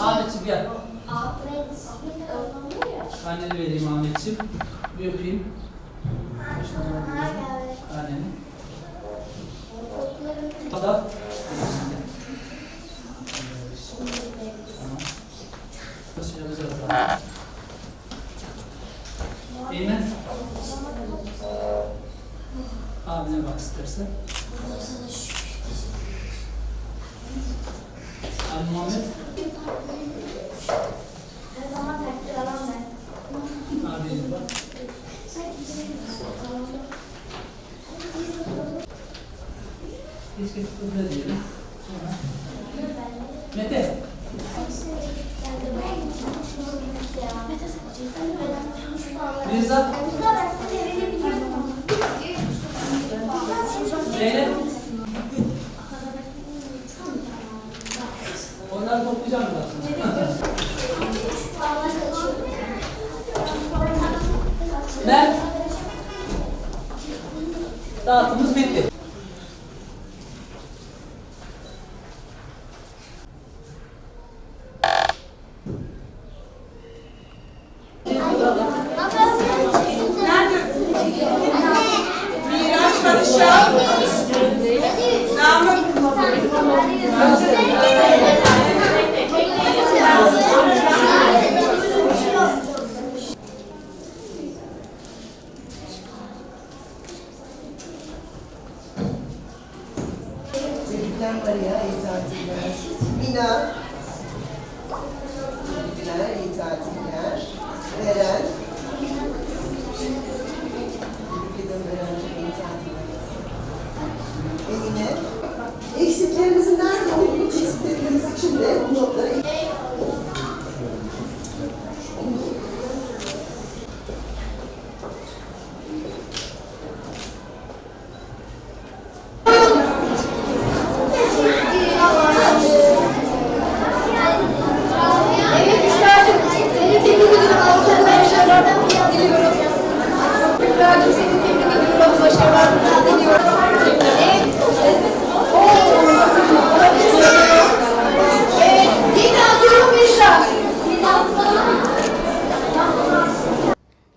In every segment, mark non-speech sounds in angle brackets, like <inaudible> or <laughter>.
Ahmetciğim gel. Anneni vereyim Ahmetciğim. Bir öpeyim. Anneni. O da. Abine bak istersen. Abi Muhammed. Abine bak. Keşke burada diyelim. Sonra. Mete. Mirza. Zeynep. Onları toplayacağım biraz. Mert. <laughs> Dağıtımız bitti. Tebrikler Maria, iyi tatiller. Mina.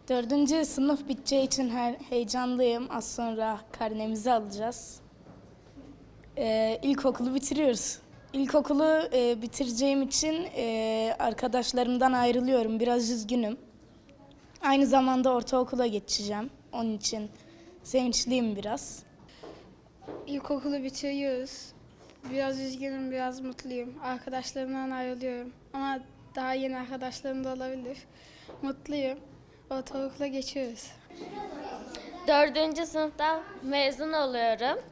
Dördüncü sınıf biteceği için her heyecanlıyım. Az sonra karnemizi alacağız. Ee, ilkokulu bitiriyoruz. İlkokulu e, bitireceğim için e, arkadaşlarımdan ayrılıyorum. Biraz üzgünüm. Aynı zamanda ortaokula geçeceğim. Onun için sevinçliyim biraz. İlkokulu bitiriyoruz. Biraz üzgünüm, biraz mutluyum. Arkadaşlarımdan ayrılıyorum. Ama daha yeni arkadaşlarım da olabilir. Mutluyum. Ortaokula geçiyoruz. Dördüncü sınıftan mezun oluyorum.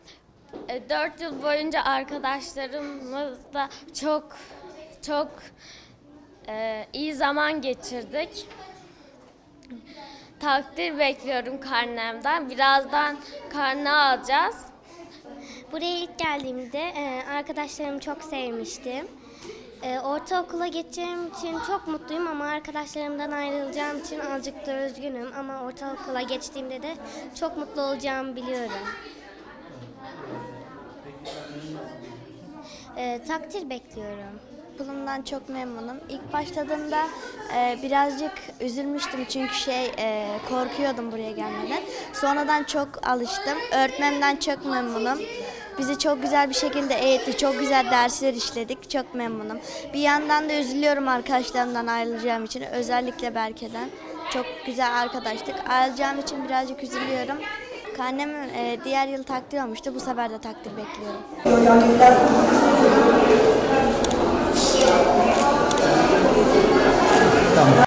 E, Dört yıl boyunca arkadaşlarımızla çok çok e, iyi zaman geçirdik. Takdir bekliyorum karnemden. Birazdan karne alacağız. Buraya ilk geldiğimde e, arkadaşlarımı çok sevmiştim. E, ortaokula geçeceğim için çok mutluyum ama arkadaşlarımdan ayrılacağım için azıcık da üzgünüm. Ama ortaokula geçtiğimde de çok mutlu olacağımı biliyorum. E, takdir bekliyorum. Okulumdan çok memnunum. İlk başladığımda e, birazcık üzülmüştüm çünkü şey e, korkuyordum buraya gelmeden. Sonradan çok alıştım. Öğretmenden çok memnunum. Bizi çok güzel bir şekilde eğitti. Çok güzel dersler işledik. Çok memnunum. Bir yandan da üzülüyorum arkadaşlarımdan ayrılacağım için. Özellikle Berke'den. Çok güzel arkadaştık. Ayrılacağım için birazcık üzülüyorum. Karnem e, diğer yıl takdir olmuştu. Bu sefer de takdir bekliyorum. Tamam.